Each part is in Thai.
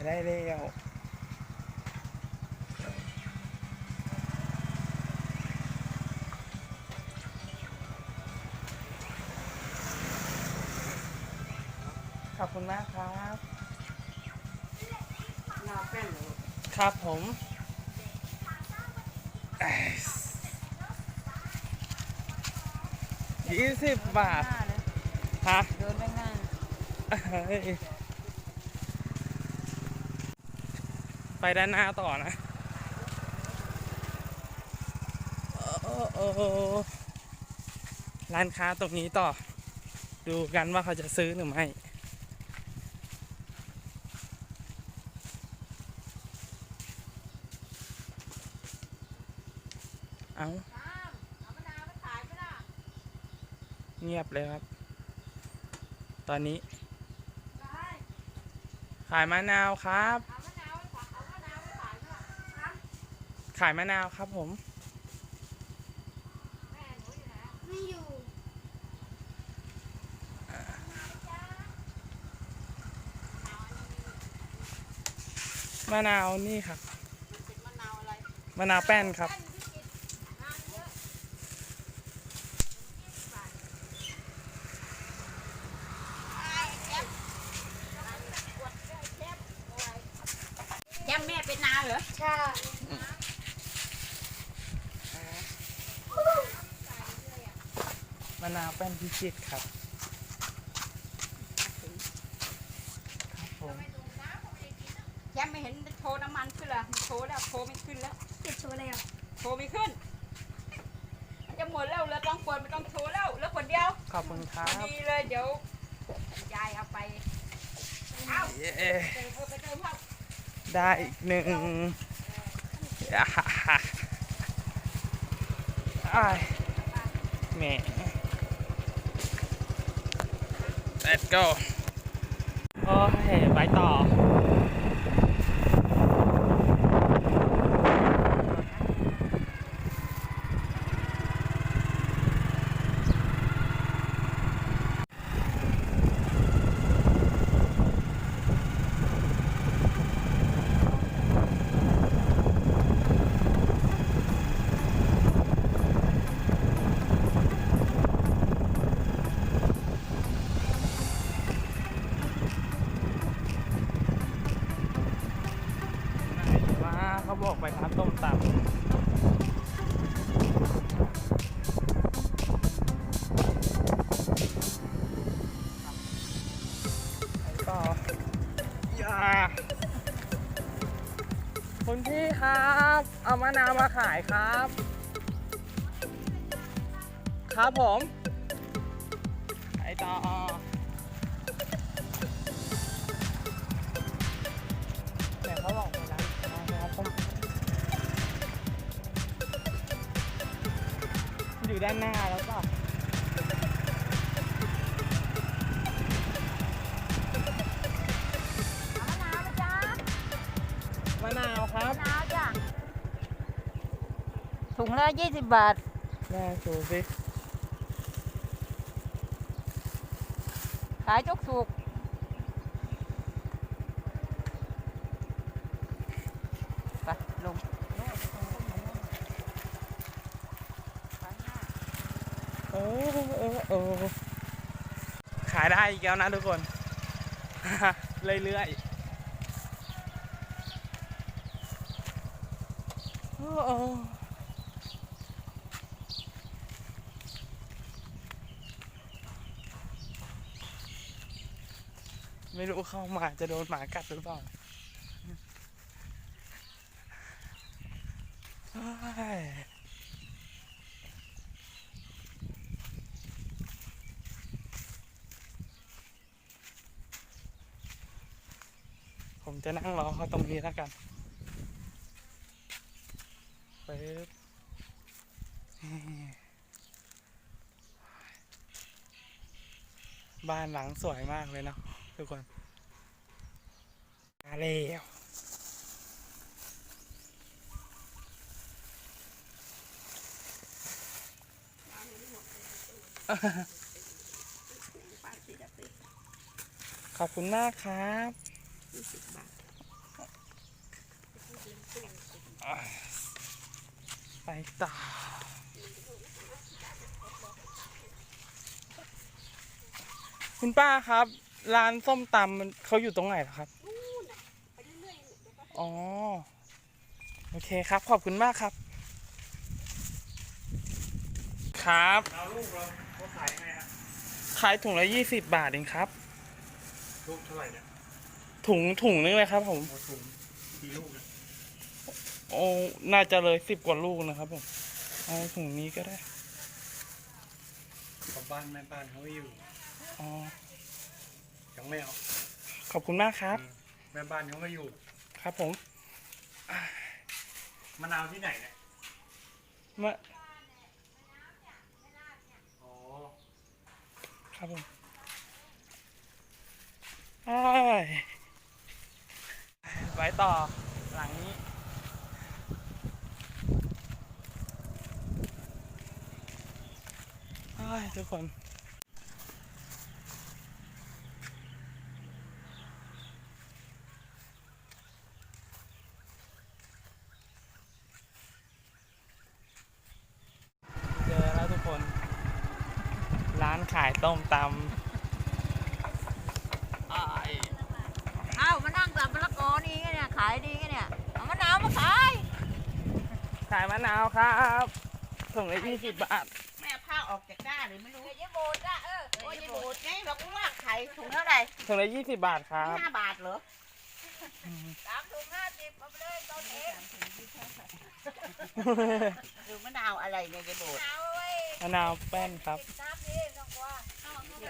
ายได้แล้วขอบคุณมากครับนาแป้นเหรอครับผมยี่สิบบาทหน้าเลยฮะเดินไม่ง่าย เฮ้ย ไปด้านหน้าต่อนะโอ้โอ้โอ้ร้านค้าตรงนี้ต่อ ดูกันว่าเขาจะซื้อหรือไม่เอาเงียบเลยครับ ตอนนี้ ขายมะนาวครับ ขายมะนาวครับผม ไม่อยู่มะนาวนี่ครับเป็นมะนาวอะไรมะนาวแป้นครับ แก้มแม่เป็นนาเหรอ ใช่ มะ นาวแป้นพิจิตรครับครับผมแก้มไม่เห็นโชว์น้ำมันขึ้นเหรอโชว์แล้วโชว์ไม่ขึ้นแล้วเก็บตัวเลยอะโชว์ไม่ขึ้น มันจะหมดแล้วเหลือต้องเปิดไม่ต้องโชว์แล้วเหลือคนเดียวขอบคุณครัพอบดีเลยเดี๋ยวยายเอาไปเอาเย้เติมเออไปเติมเข้าได้อีกหนึ่งอ่าฮ่าฮ่าอ้ายแหม่ let's go โอ้ยไปต่อ ต้มตำไปต่อยาคุณพี่ครับ เอามะนาวมาขายครับ ครับผมไปต่อ อยู่ด้านหน้าแล้วก็เอามะนาวนะจ๊ะมะนาวครับมะนาวจ้ะถุงละยี่สิบบาทแม่ดูสิ ขายจกสุกไปลง โอ้โอ้โอ้ขายได้อีกแล้วนะทุกคน เรื่อยๆโอ้ไม่รู้เข้ามาจะโดนหมากัดหรือเปล่าเฮ้ยผม จะนั่งรอเขาตรงนี้แล้วกันปึ๊บบ้านหลังสวยมากเลยเนาะทุกคนมาแล้วขอบคุณมากครับ ไปต่อคุณป้าครับ ร้านส้มตำมันเขาอยู่ตรงไหนเหรอครับ อ๋อ โอเคครับ ขอบคุณมากครับ ครับ เอาลูกเราเขาขายยังไงฮะขายถุงละยี่สิบบาทเองครับ ลูกเท่าไหร่เนี่ยถุงถุงนึงเลยครับผมโอ้ถุงกี่ลูกนะ โอ้น่าจะเลยสิบกว่าลูกนะครับผมเอาถุงนี้ก็ได้กับบ้านแม่บ้านเขาไม่อยู่อ๋อยังไม่เอาขอบคุณมากครับอืมแม่บ้านเขาไม่อยู่ ครับผมมะนาวที่ไหนเนี่ยมาอ๋อครับผมอ้ายไว้ต่อหลังนี้ อ้า ยทุกคน เจอแล้วทุกคน ร้านขายต้มตำอ้ายเอ้ามานั่งตับมะละกอนี่ไงเนี่ย ขายดีไงเนี่ย เอามะนาวมาขาย ขายมะนาวครับถุงละยี่สิบบาทแม่ผ้า ออกจากด้าหรือไม่รู้เดี๋ยวจะโบดละเออโอ้ยบูดไงเราก็ว่าขายถุงเท่าไหร่ถุงละยี่สิบบาทครับห้าบาทเหรอสามถุงห้าสิบเอาไปเลยต้นเองหรือมะนาวอะไรเนี่ยจะบูดเอาไว้มะนาวแป้นครับติดน้ำดีไม่ต้องกลัว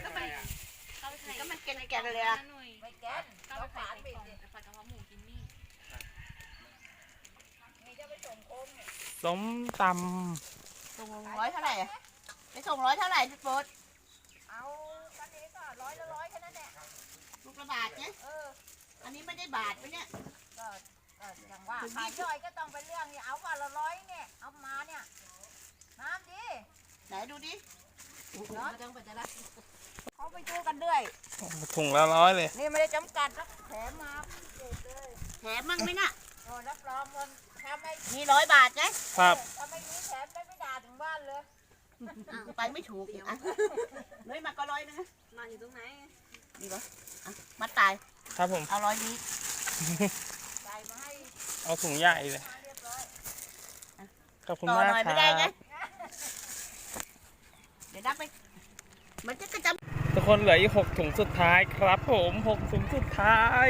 ก็มันก็มันแกนๆเลยอะไม่แก้นเอาฝานปิดดินี่จะไปส่งโค้งเนี่ยส้มตส่งร้อยเท่าไหร่อะไป ส่งร้อยเท่าไหร่พี่โบ๊ทเอาตอนนี้ก็ร้อยละร้อยแค่นั้นแหละลูกละบาทเนี่ยเอออันนี้ไม่ได้บาทไหมเนี่ยก็ก็อย่างว่าขายย่อยก็ต้องเป็นเรื่องเนี่ยเอาวันละร้อยเนี่ยเอามาเนี่ยน้ำดีไหนดูดิเนาะจังไปจะรักเขาไปดูกันเรื่อยำถุงละร้อยเลยนี่ไม่ได้จำกัดนะแถมมาเด็ดเลยแถมมั่งไหมน่ะโอ้รับรองมันถ้าไม่มีร้อยบาทไงครับถ้าไม่มีแถมได้ไม่ด่าถึงบ้านเลย อ้าวไปไม่ถูกอีกอะร้อยมาก็ร้อยนึงนะนอนอยู่ตรงไหนดีปะอะมาตายครับผม เอาร้อยนี้ใส่มาให้เอาถุงใหญ่เลยมาเรียบร้อยขอบคุณต่อมากหน่อยคไม่รัได้ไงบเดี๋ยวนับไป มันจะกระจทุกคนเหลืออีกหกถุงสุดท้ายครับผมหกถุงสุดท้าย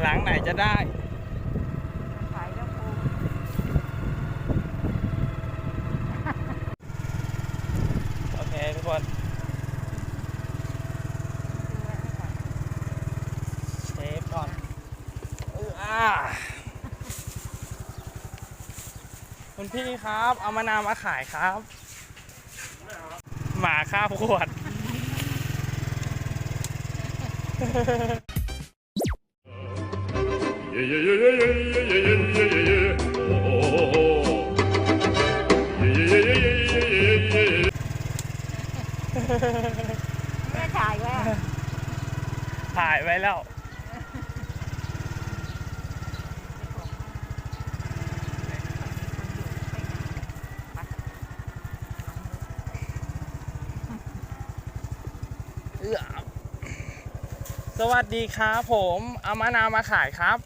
หลังไหนจะได้ ขายแล้วกู โอเคทุกคนเชฟก่อนเอออ่าคุณพี่ครับ เอามะนาวมาขายครับ หมาข้าวขวด yeah, yeah, yeah, yeah, yeah, yeah, yeah, yeah, yeah. ไม่ได้ถ่ายไว้อะถ่ายไว้แล้วเอื้อสวัสดีครับผมเอามะนาวมาขายครับ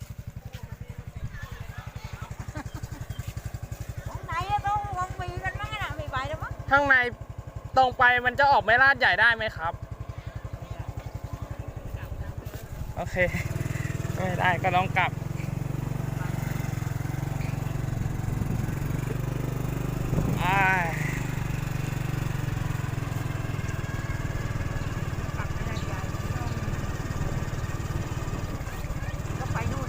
ตรงไหนอะต้องวงมีกันมั้งน่ะมีใบแล้วมั้งข้างใน ตรงไปมันจะออกไม่ลาดใหญ่ได้ไหมครับ โอเค ไม่ได้ก็ต้องกลับอ้ายปักไม่ได้ใหญ่ก็ไปนู่น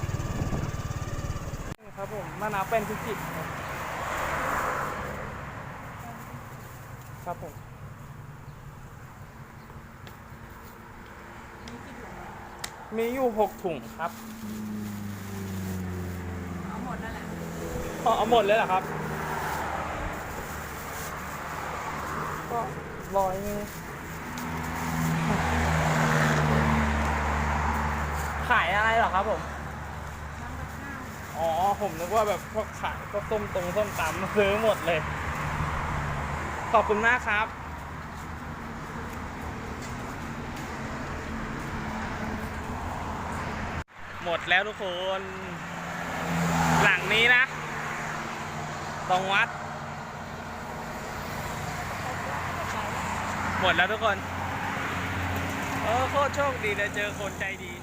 ครับผมมะนาวเป็นพิจิตรครับครับผม มีอยู่หกถุงครับเอาหมดนั่นแหละพอเอาหมดเลยเหรอครับ ก็ร้อยนึงขายอะไรเหรอครับผม น้ำกับข้าวออ๋อ ผมนึกว่าแบบพวกขายพวกส้มตรงส้มตำซื้อหมดเลย ขอบคุณมากครับ หมดแล้วทุกคน หลังนี้นะ ตรงวัด หมดแล้วทุกคน เออโคตรโชคดีเลยเจอคนใจดี